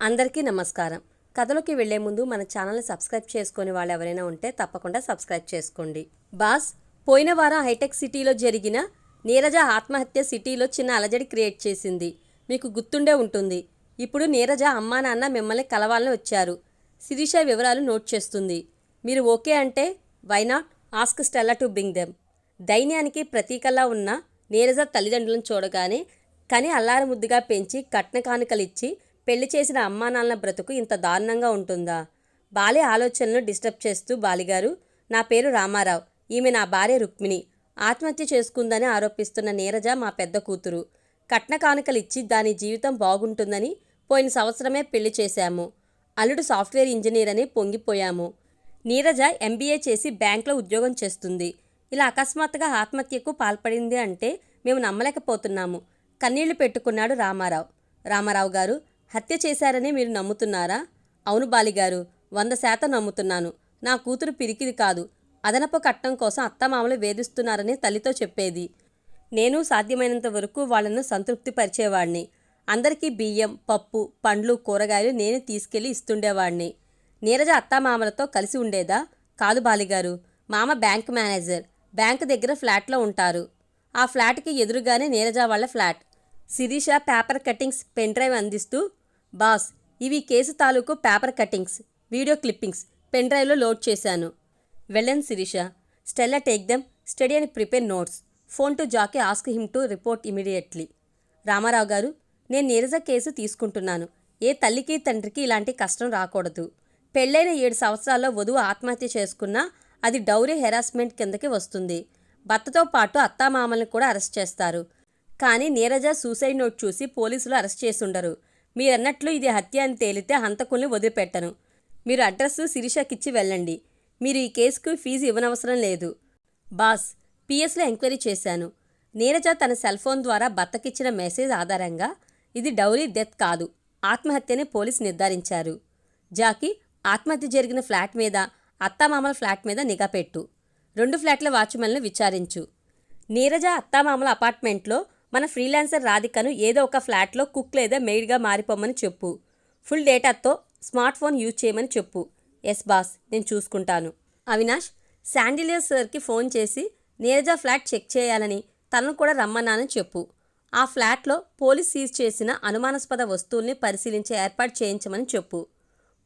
అందరికీ నమస్కారం. కథలోకి వెళ్ళే ముందు మన ఛానల్ని సబ్స్క్రైబ్ చేసుకునే వాళ్ళు ఎవరైనా ఉంటే తప్పకుండా సబ్స్క్రైబ్ చేసుకోండి. బాస్ పోయిన వారం హైటెక్ సిటీలో జరిగిన నీరజ ఆత్మహత్య సిటీలో చిన్న అలజడి క్రియేట్ చేసింది. మీకు గుర్తుండే ఉంటుంది. ఇప్పుడు నీరజ అమ్మా నాన్న మిమ్మల్ని కలవాలని వచ్చారు. శిరీష వివరాలు నోట్ చేస్తుంది. మీరు ఓకే అంటే why not ask Stella to bring them దైన్యానికి ప్రతీకలా ఉన్న నీరజ తల్లిదండ్రులను చూడగానే కని అల్లారముద్దుగా పెంచి కట్న కానుకలిచ్చి పెళ్ళి చేసిన అమ్మా నాన్న బ్రతుకు ఇంత దారుణంగా ఉంటుందా? బాలి ఆలోచనలు డిస్టర్బ్ చేస్తూ బాలిగారు నా పేరు రామారావు ఈమె నా భార్య రుక్మిణి. ఆత్మహత్య చేసుకుందని ఆరోపిస్తున్న నీరజ మా పెద్ద కూతురు. కట్న కానుకలిచ్చి దాని జీవితం బాగుంటుందని పోయిన సంవత్సరమే పెళ్ళి చేశాము. అల్లుడు సాఫ్ట్వేర్ ఇంజనీర్ అని పొంగిపోయాము. నీరజ ఎంబీఏ చేసి బ్యాంక్లో ఉద్యోగం చేస్తుంది. ఇలా అకస్మాత్తుగా ఆత్మహత్యకు పాల్పడింది అంటే మేము నమ్మలేకపోతున్నాము. కన్నీళ్ళు పెట్టుకున్నాడు రామారావు. రామారావు గారు హత్య చేశారని మీరు నమ్ముతున్నారా? అవును బాలిగారు వంద శాతం నమ్ముతున్నాను. నా కూతురు పిరికిది కాదు. అదనపు కట్నం కోసం అత్తమామలు వేధిస్తున్నారని తల్లితో చెప్పేది. నేను సాధ్యమైనంత వరకు వాళ్ళను సంతృప్తిపరిచేవాడిని అందరికీ బియ్యం పప్పు పండ్లు కూరగాయలు నేను తీసుకెళ్ళి ఇస్తుండేవాణ్ణి. నీరజ అత్తామామలతో కలిసి ఉండేదా? కాదు బాలిగారు. మామ బ్యాంక్ మేనేజర్. బ్యాంక్ దగ్గర ఫ్లాట్లో ఉంటారు. ఆ ఫ్లాట్కి ఎదురుగానే నీరజ వాళ్ళ flat. Sirisha paper cuttings pen drive అందిస్తూ బాస్ ఇవి కేసు తాలూకు paper cuttings video clippings pen డ్రైవ్లో లోడ్ చేశాను. వెళ్ళన్ Sirisha. Stella take them study and prepare notes. Phone to Jackie ask him to report immediately. Ramarao గారు నేను Neeraja case తీసుకుంటున్నాను. ఏ తల్లికి తండ్రికి ఇలాంటి కష్టం రాకూడదు. పెళ్ళైన ఏడు సంవత్సరాల్లో వధువు ఆత్మహత్య చేసుకున్నా అది డౌరీ హెరాస్మెంట్ కిందకి వస్తుంది. భర్తతో పాటు అత్తామామల్ని కూడా అరెస్ట్ చేస్తారు. కానీ నీరజ సూసైడ్ నోట్ చూసి పోలీసులు అరెస్ట్ చేసుండరు మీరన్నట్లు ఇది హత్య అని తేలితే హంతకుల్ని వదిలిపెట్టను. మీరు అడ్రస్ శిరీషకిచ్చి వెళ్ళండి. మీరు ఈ కేసుకు ఫీజు ఇవ్వనవసరం లేదు. బాస్ పిఎస్లో ఎంక్వైరీ చేశాను. నీరజ తన సెల్ ఫోన్ ద్వారా భర్తకిచ్చిన మెసేజ్ ఆధారంగా ఇది డౌరీ డెత్ కాదు. ఆత్మహత్యని పోలీసు నిర్ధారించారు. జాకి ఆత్మహత్య జరిగిన ఫ్లాట్ మీద అత్తామామల ఫ్లాట్ మీద నిఘా పెట్టు. రెండు ఫ్లాట్ల వాచ్మెన్లు విచారించు. నీరజ అత్తామామల అపార్ట్మెంట్లో మన ఫ్రీలాన్సర్ రాధికను ఏదో ఒక ఫ్లాట్లో కుక్ లేదా మెయిడ్గా మారిపోమని చెప్పు. ఫుల్ డేటాతో స్మార్ట్ ఫోన్ యూజ్ చేయమని చెప్పు. ఎస్ బాస్ నేను చూసుకుంటాను. అవినాష్ శాండిలియర్ సార్కి ఫోన్ చేసి నీరజ ఫ్లాట్ చెక్ చేయాలని తనను కూడా రమ్మన్నానని చెప్పు. ఆ ఫ్లాట్లో పోలీస్ సీజ్ చేసిన అనుమానాస్పద వస్తువుల్ని పరిశీలించే ఏర్పాటు చేయించమని చెప్పు.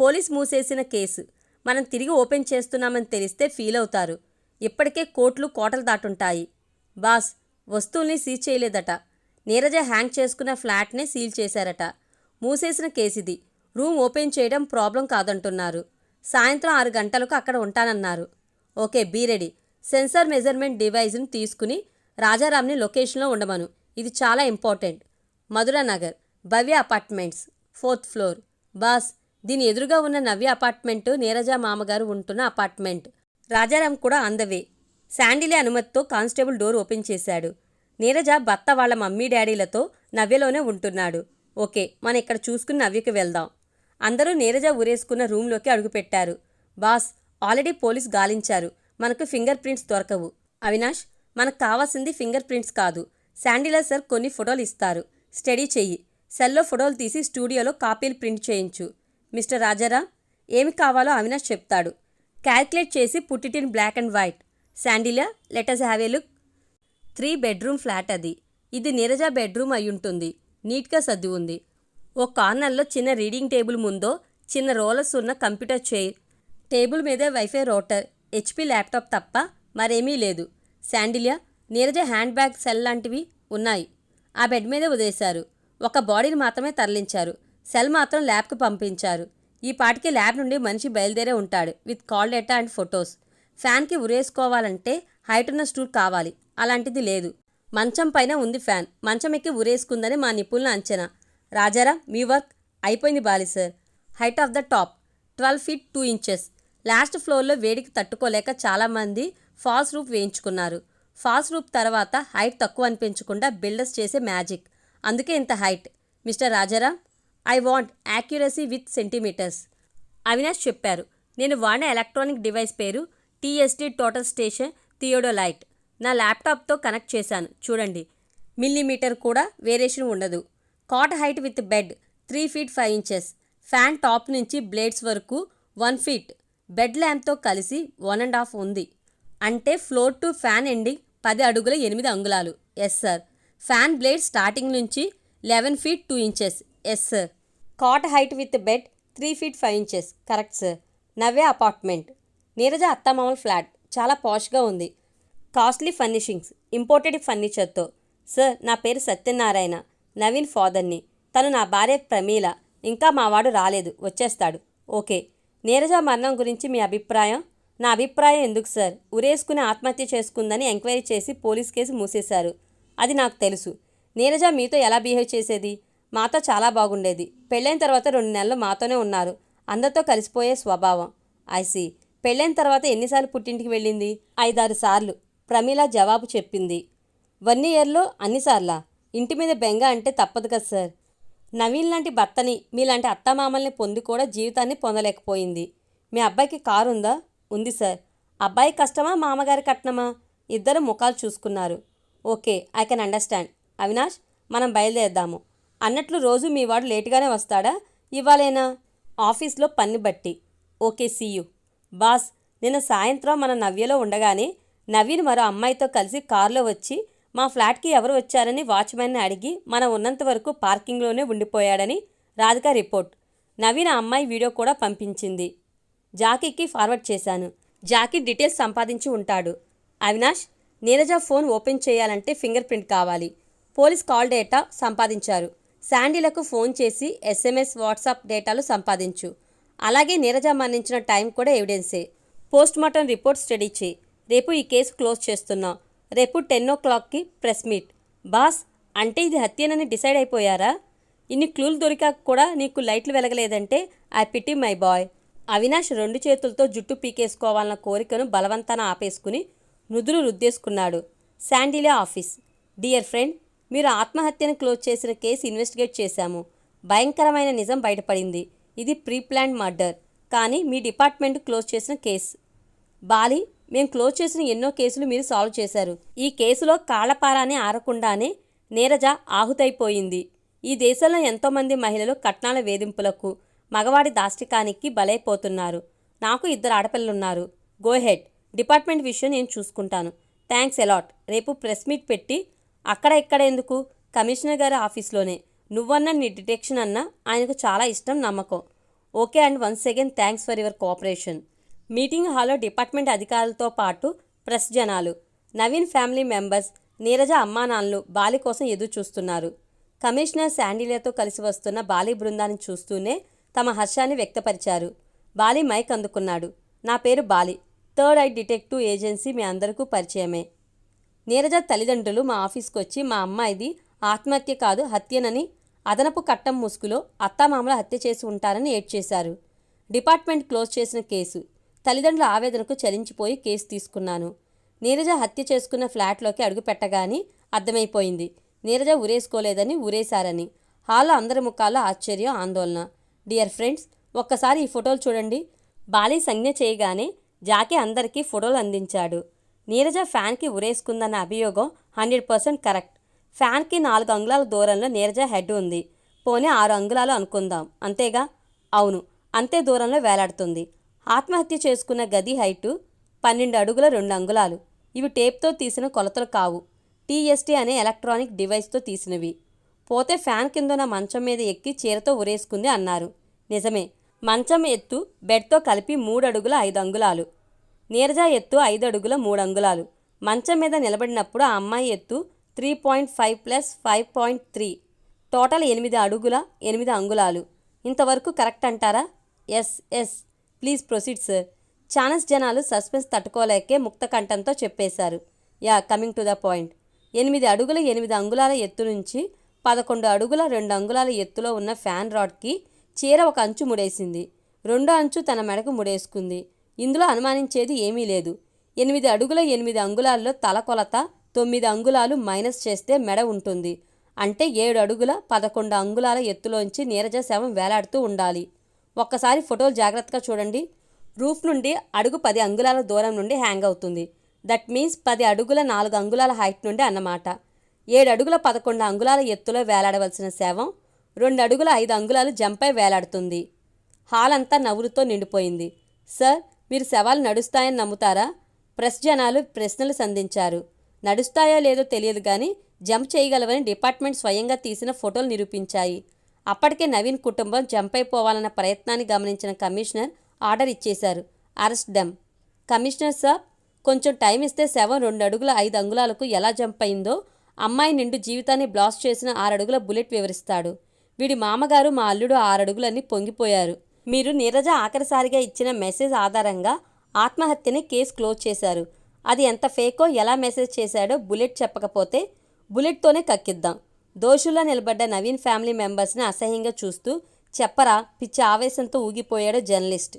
పోలీస్ మూసేసిన కేసు. మనం తిరిగి ఓపెన్ చేస్తున్నామని తెలిస్తే ఫీల్ అవుతారు ఇప్పటికే కోట్లు కోటలు దాటుంటాయి. బాస్ వస్తువుల్ని సీజ్ చేయలేదట. నీరజ హ్యాంగ్ చేసుకున్న ఫ్లాట్నే సీల్ చేశారట. మూసేసిన కేసిది. రూమ్ ఓపెన్ చేయడం ప్రాబ్లం కాదంటున్నారు. సాయంత్రం ఆరు గంటలకు అక్కడ ఉంటానన్నారు. Okay be ready. Sensor measurement డివైజ్ను తీసుకుని రాజారాంని లొకేషన్లో ఉండమను. ఇది చాలా important. Madhuranagar Bhavya apartments fourth floor. Boss దీని ఎదురుగా ఉన్న నవ్య అపార్ట్మెంటు నీరజ మామగారు ఉంటున్న అపార్ట్మెంట్. రాజారాం కూడా అందవే. శాండిలే అనుమతితో కానిస్టేబుల్ డోర్ ఓపెన్ చేశాడు. నీరజ భర్త వాళ్ళ మమ్మీ డాడీలతో నవ్యలోనే ఉంటున్నాడు. ఓకే మనం ఇక్కడ చూసుకుని నవ్యకి వెళ్దాం. అందరూ నీరజ ఊరేసుకున్న రూమ్లోకి అడుగుపెట్టారు బాస్ ఆల్రెడీ పోలీస్ గాలించారు. మనకు ఫింగర్ ప్రింట్స్ దొరకవు. అవినాష్ మనకు కావాల్సింది ఫింగర్ ప్రింట్స్ కాదు. శాండిలా సార్ కొన్ని ఫోటోలు ఇస్తారు. స్టడీ చెయ్యి. సెల్లో ఫోటోలు తీసి స్టూడియోలో కాపీలు ప్రింట్ చేయించు. మిస్టర్ రాజారాం ఏమి కావాలో అవినాష్ చెప్తాడు. క్యాల్కులేట్ చేసి put it in black and white. Sandila letters have a look three bedroom flat అది. ఇది నీరజ బెడ్రూమ్ అయ్యుంటుంది నీట్గా సర్ది ఉంది. ఓ కార్నర్లో చిన్న రీడింగ్ టేబుల్ ముందో చిన్న రోలర్స్ ఉన్న కంప్యూటర్ చైర్. టేబుల్ మీదే వైఫై రోటర్ హెచ్పి ల్యాప్టాప్ తప్ప మరేమీ లేదు. Sandilya Neeraja hand bag cell లాంటివి ఉన్నాయి. ఆ బెడ్ మీదే వదిలేశారు. ఒక బాడీని మాత్రమే తరలించారు. సెల్ మాత్రం ల్యాబ్కు పంపించారు. ఈ పాటికి ల్యాబ్ నుండి మనిషి బయలుదేరే ఉంటాడు with call data and photos. ఫ్యాన్కి ఉరేసుకోవాలంటే హైట్ ఉన్న స్టూల్ కావాలి. అలాంటిది లేదు. మంచం పైన ఉంది ఫ్యాన్. మంచం ఎక్కి ఉరేసుకుందని మా నిపుణుల అంచనా. రాజారా మీ వర్క్? అయిపోయింది Bali sir. Height of the top. Twelve feet two inches. Last ఫ్లోర్లో వేడికి తట్టుకోలేక చాలామంది ఫాల్స్ రూప్ వేయించుకున్నారు. ఫాల్స్ రూప్ తర్వాత హైట్ తక్కువ అనిపించకుండా బిల్డర్స్ చేసే మ్యాజిక్. అందుకే ఇంత height. Mister Rajaram I want accuracy with centimetres. Avinash చెప్పారు. నేను వాడిన ఎలక్ట్రానిక్ డివైస్ పేరు T S T total station theodolite నా ల్యాప్టాప్తో కనెక్ట్ చేశాను. చూడండి. మిల్లీమీటర్ కూడా వేరియేషన్ ఉండదు. Cot height with bed three feet five inches fan top నుంచి బ్లేడ్స్ వరకు వన్ ఫీట్ బెడ్ ల్యాంప్తో కలిసి వన్ అండ్ హాఫ్ ఉంది. అంటే ఫ్లోర్ టు ఫ్యాన్ ఎండింగ్ పది అడుగుల ఎనిమిది అంగుళాలు. Yes sir fan blade starting నుంచి eleven feet two inches yes sir cot height with bed three feet five inches correct sir నవే apartment Neeraja అత్తమామల ఫ్లాట్. చాలా పాష్గా ఉంది. కాస్ట్లీ ఫర్నిషింగ్స్ ఇంపోర్టెడ్ ఫర్నిచర్తో. సార్ నా పేరు సత్యనారాయణ. నవీన్ ఫాదర్ని. తను నా భార్య ప్రమీల. ఇంకా మావాడు రాలేదు. వచ్చేస్తాడు. ఓకే. నీరజ మరణం గురించి మీ అభిప్రాయం? నా అభిప్రాయం ఎందుకు సార్? ఉరేసుకుని ఆత్మహత్య చేసుకుందని ఎంక్వైరీ చేసి పోలీస్ కేసు మూసేశారు. అది నాకు తెలుసు. నీరజ మీతో ఎలా బిహేవ్ చేసేది? మాతో చాలా బాగుండేది. పెళ్ళైన తర్వాత రెండు నెలలు మాతోనే ఉన్నారు. అందరితో కలిసిపోయే స్వభావం. ఐసి పెళ్ళైన తర్వాత ఎన్నిసార్లు పుట్టింటికి వెళ్ళింది? ఐదారు సార్లు. ప్రమీల జవాబు చెప్పింది. వన్ ఇయర్లో అన్నిసార్లా ఇంటి మీద బెంగ అంటే తప్పదు కదా సార్. నవీన్ లాంటి భర్తని మీలాంటి అత్తమామల్ని పొంది కూడా జీవితాన్ని పొందలేకపోయింది. మీ అబ్బాయికి కారు ఉందా? ఉంది సార్. అబ్బాయి కష్టమా మామగారి కట్నమా? ఇద్దరు ముఖాలు చూసుకున్నారు. Okay I can understand. Avinash మనం బయలుదేరదాము. అన్నట్లు రోజు మీ వాడు లేటుగానే వస్తాడా? ఇవ్వాలేనా ఆఫీస్లో పని బట్టి. ఓకే సీయు బాస్ నిన్న సాయంత్రం మన నవ్యలో ఉండగానే నవీన్ మరో అమ్మాయితో కలిసి కారులో వచ్చి మా ఫ్లాట్కి ఎవరు వచ్చారని వాచ్మెన్ని అడిగి మనం ఉన్నంత వరకు పార్కింగ్లోనే ఉండిపోయాడని రాధిక రిపోర్ట్. నవీన్ ఆ అమ్మాయి వీడియో కూడా పంపించింది. జాకీకి ఫార్వర్డ్ చేశాను. జాకీ డీటెయిల్స్ సంపాదించి ఉంటాడు. అవినాష్ నీరజ ఫోన్ ఓపెన్ చేయాలంటే ఫింగర్ ప్రింట్ కావాలి. పోలీస్ కాల్ డేటా సంపాదించారు. శాండీలకు ఫోన్ చేసి ఎస్ఎంఎస్ వాట్సాప్ డేటాలు సంపాదించు. అలాగే నీరజ మరణించిన టైం కూడా ఎవిడెన్సే. పోస్ట్ మార్టం రిపోర్ట్ స్టడీ చేయి. రేపు ఈ కేసు క్లోజ్ చేస్తున్నాం. రేపు టెన్ ఓ క్లాక్కి ప్రెస్ మీట్. బాస్ అంటే ఇది హత్యనని డిసైడ్ అయిపోయారా? ఇన్ని క్లూలు దొరికాక కూడా నీకు లైట్లు వెలగలేదంటే I pity my boy. Avinash రెండు చేతులతో జుట్టు పీకేసుకోవాలన్న కోరికను బలవంతాన ఆపేసుకుని నుదురు రుద్దేసుకున్నాడు. శాండీలే ఆఫీస్. డియర్ ఫ్రెండ్ మీరు ఆత్మహత్యను క్లోజ్ చేసిన కేసు ఇన్వెస్టిగేట్ చేశాము. భయంకరమైన నిజం బయటపడింది. ఇది ప్రీ ప్లాన్ మర్డర్ కానీ మీ డిపార్ట్మెంట్ క్లోజ్ చేసిన కేసు. బాలి మేము క్లోజ్ చేసిన ఎన్నో కేసులు మీరు సాల్వ్ చేశారు. ఈ కేసులో కాళ్ళపారాన్ని ఆరకుండానే నీరజ ఆహుతైపోయింది. ఈ దేశంలో ఎంతోమంది మహిళలు కట్నాల వేధింపులకు మగవాడి దాష్టికానికి బలైపోతున్నారు. నాకు ఇద్దరు ఆడపిల్లలున్నారు. గోహెడ్ డిపార్ట్మెంట్ విషయం నేను చూసుకుంటాను. థ్యాంక్స్ ఎలాట్ రేపు ప్రెస్ మీట్ పెట్టి అక్కడ ఇక్కడ ఎందుకు కమిషనర్ గారి ఆఫీస్లోనే. నువ్వన్న నీ డిటెక్షన్ అన్న ఆయనకు చాలా ఇష్టం నమ్మకం. Okay and once again thanks for your cooperation. Meeting హాల్లో డిపార్ట్మెంట్ అధికారులతో పాటు ప్రెస్ జనాలు నవీన్ ఫ్యామిలీ మెంబర్స్ నీరజ అమ్మానాన్నలు బాలి కోసం ఎదురు చూస్తున్నారు. కమిషనర్ శాండీలతో కలిసి వస్తున్న బాలి బృందాన్ని చూస్తూనే తమ హర్షాన్ని వ్యక్తపరిచారు. బాలి మైక్ అందుకున్నాడు. నా పేరు Bali. Third eye detective agency మీ అందరికీ పరిచయమే. నీరజ తల్లిదండ్రులు మా ఆఫీస్కి వచ్చి మా అమ్మాయిది ఆత్మహత్య కాదు హత్యనని అదనపు కట్టం ముసుగులో అత్తామామల హత్య చేసి ఉంటారని ఏడ్చేశారు. డిపార్ట్మెంట్ క్లోజ్ చేసిన కేసు తల్లిదండ్రుల ఆవేదనకు చలించిపోయి కేసు తీసుకున్నాను. నీరజ హత్య చేసుకున్న ఫ్లాట్లోకి అడుగుపెట్టగానే అర్థమైపోయింది. నీరజ ఉరేసుకోలేదని ఉరేశారని హాల్లో అందరి ముఖాల్లో ఆశ్చర్యం ఆందోళన. డియర్ ఫ్రెండ్స్ ఒక్కసారి ఈ ఫోటోలు చూడండి. బాలీ సంజ్ఞ చేయగానే జాకీ అందరికీ ఫోటోలు అందించాడు. నీరజ ఫ్యాన్కి ఉరేసుకుందన్న అభియోగం హండ్రెడ్ పర్సెంట్ కరెక్ట్. ఫ్యాన్కి నాలుగు అంగుళాల దూరంలో నీరజ హెడ్ ఉంది. పోనీ ఆరు అంగుళాలు అనుకుందాం. అంతేగా? అవును. అంతే దూరంలో వేలాడుతుంది. ఆత్మహత్య చేసుకున్న గది హైటు పన్నెండు అడుగుల రెండు అంగుళాలు. ఇవి టేప్తో తీసిన కొలతలు కావు. టీఎస్టీ అనే ఎలక్ట్రానిక్ డివైస్తో తీసినవి. పోతే ఫ్యాన్ కిందన మంచం మీద ఎక్కి చీరతో ఉరేసుకుంది అన్నారు. నిజమే. మంచం ఎత్తు బెడ్తో కలిపి మూడు అడుగుల ఐదు అంగుళాలు. నీరజ ఎత్తు ఐదు అడుగుల మూడు అంగుళాలు. మంచం మీద నిలబడినప్పుడు ఆ అమ్మాయి ఎత్తు three point five plus five point three. Total ఎనిమిది అడుగుల ఎనిమిది అంగుళాలు. ఇంతవరకు కరెక్ట్ అంటారా? Yes yes. Please proceed sir. Channels జనాలు సస్పెన్స్ తట్టుకోలేకే ముక్త కంఠంతో చెప్పేశారు. Ya coming to the point. ఎనిమిది అడుగుల ఎనిమిది అంగుళాల ఎత్తు నుంచి పదకొండు అడుగుల రెండు అంగుళాల ఎత్తులో ఉన్న ఫ్యాన్ రాడ్కి చీర ఒక అంచు ముడేసింది. రెండో అంచు తన మెడకు ముడేసుకుంది. ఇందులో అనుమానించేది ఏమీ లేదు. ఎనిమిది అడుగుల ఎనిమిది అంగుళాల్లో తల కొలత తొమ్మిది అంగుళాలు మైనస్ చేస్తే మెడ ఉంటుంది. అంటే ఏడు అడుగుల పదకొండు అంగుళాల ఎత్తులోంచి నీరజ శవం వేలాడుతూ ఉండాలి. ఒక్కసారి ఫోటోలు జాగ్రత్తగా చూడండి. రూఫ్ నుండి అడుగు పది అంగుళాల దూరం నుండి హ్యాంగ్ అవుతుంది. దట్ మీన్స్ పది అడుగుల నాలుగు అంగుళాల హైట్ నుండి అన్నమాట. ఏడు అడుగుల పదకొండు అంగుళాల ఎత్తులో వేలాడవలసిన శవం రెండు అడుగుల ఐదు అంగుళాలు జంపై వేలాడుతుంది. హాల్ అంతా నవ్వులతో నిండిపోయింది. సార్ మీరు శవాలు నడుస్తాయని నమ్ముతారా? ప్రెస్ జనాలు ప్రశ్నలు సంధించారు. నడుస్తాయో లేదో తెలియదు కానీ జంప్ చేయగలవని డిపార్ట్మెంట్ స్వయంగా తీసిన ఫోటోలు నిరూపించాయి. అప్పటికే నవీన్ కుటుంబం జంప్ అయిపోవాలన్న ప్రయత్నాన్ని గమనించిన కమిషనర్ ఆర్డర్ ఇచ్చేశారు. Arrest them. కమిషనర్ సార్ కొంచెం టైం ఇస్తే శవం రెండు అడుగుల ఐదు అంగుళాలకు ఎలా జంప్ అయిందో అమ్మాయి నిండు జీవితాన్ని బ్లాస్ట్ చేసిన ఆరడుగుల బుల్లెట్ వివరిస్తాడు. వీడి మామగారు మా అల్లుడు ఆరడుగులన్నీ పొంగిపోయారు. మీరు నీరజ ఆఖరిసారిగా ఇచ్చిన మెసేజ్ ఆధారంగా ఆత్మహత్యని కేసు క్లోజ్ చేశారు. అది ఎంత ఫేకో ఎలా మెసేజ్ చేశాడో బుల్లెట్ చెప్పకపోతే బుల్లెట్తోనే కక్కిద్దాం. దోషుల్లో నిలబడ్డ నవీన్ ఫ్యామిలీ మెంబర్స్ని అసహ్యంగా చూస్తూ చెప్పరా పిచ్చి ఆవేశంతో ఊగిపోయాడు జర్నలిస్ట్.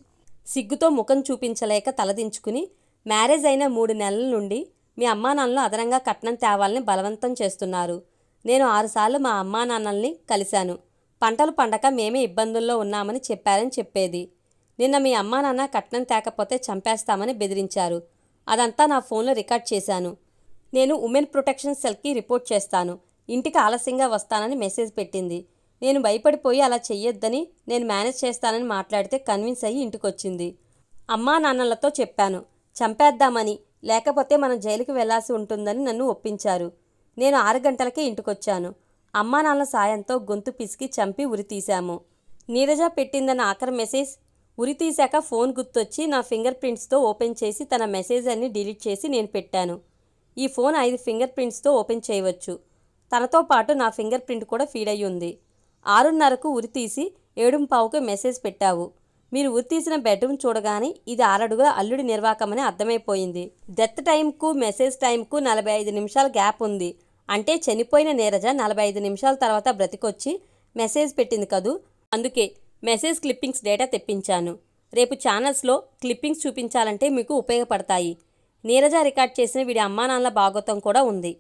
సిగ్గుతో ముఖం చూపించలేక తలదించుకుని మ్యారేజ్ అయిన మూడు నెలల నుండి మీ అమ్మా నాన్నలు అదనంగా కట్నం తేవాలని బలవంతం చేస్తున్నారు. నేను ఆరుసార్లు మా అమ్మా నాన్నల్ని కలిశాను. పంటలు పండక మేమే ఇబ్బందుల్లో ఉన్నామని చెప్పారని చెప్పేది. నిన్న మీ అమ్మా నాన్న కట్నం తేకపోతే చంపేస్తామని బెదిరించారు. అదంతా నా ఫోన్లో రికార్డ్ చేశాను. నేను ఉమెన్ ప్రొటెక్షన్ సెల్కి రిపోర్ట్ చేస్తాను. ఇంటికి ఆలస్యంగా వస్తానని మెసేజ్ పెట్టింది. నేను భయపడిపోయి అలా చెయ్యొద్దని నేను మేనేజ్ చేస్తానని మాట్లాడితే కన్విన్స్ అయ్యి ఇంటికొచ్చింది. అమ్మా నాన్నలతో చెప్పాను చంపేద్దామని. లేకపోతే మనం జైలుకి వెళ్ళాల్సి ఉంటుందని నన్ను ఒప్పించారు. నేను ఆరు గంటలకే ఇంటికొచ్చాను. అమ్మా నాన్న సాయంతో గొంతు పిసికి చంపి ఉరి తీశాము. నీరజ పెట్టిందన్న ఆఖరి మెసేజ్ ఉరి తీశాక ఫోన్ గుర్తొచ్చి నా ఫింగర్ ప్రింట్స్తో ఓపెన్ చేసి తన మెసేజ్ అన్ని డిలీట్ చేసి నేను పెట్టాను. ఈ ఫోన్ ఐదు ఫింగర్ ప్రింట్స్తో ఓపెన్ చేయవచ్చు. తనతో పాటు నా ఫింగర్ ప్రింట్ కూడా ఫీడ్ అయ్యి ఉంది. ఆరున్నరకు ఉరి తీసి ఏడుంపావుకి మెసేజ్ పెట్టావు. మీరు ఉరి తీసిన బెడ్రూమ్ చూడగానే ఇది ఆరడుగుల అల్లుడి నిర్వాకమని అర్థమైపోయింది. డెత్ టైంకు మెసేజ్ టైంకు నలభై ఐదు నిమిషాల గ్యాప్ ఉంది. అంటే చనిపోయిన నీరజ నలభై ఐదు నిమిషాల తర్వాత బ్రతికొచ్చి మెసేజ్ పెట్టింది కదూ? అందుకే మెసేజ్ క్లిప్పింగ్స్ డేటా తెప్పించాను. రేపు ఛానల్స్లో క్లిప్పింగ్స్ చూపించాలంటే మీకు ఉపయోగపడతాయి. నీరజ రికార్డ్ చేసిన వీడి అమ్మానాన్నల భాగోతం కూడా ఉంది.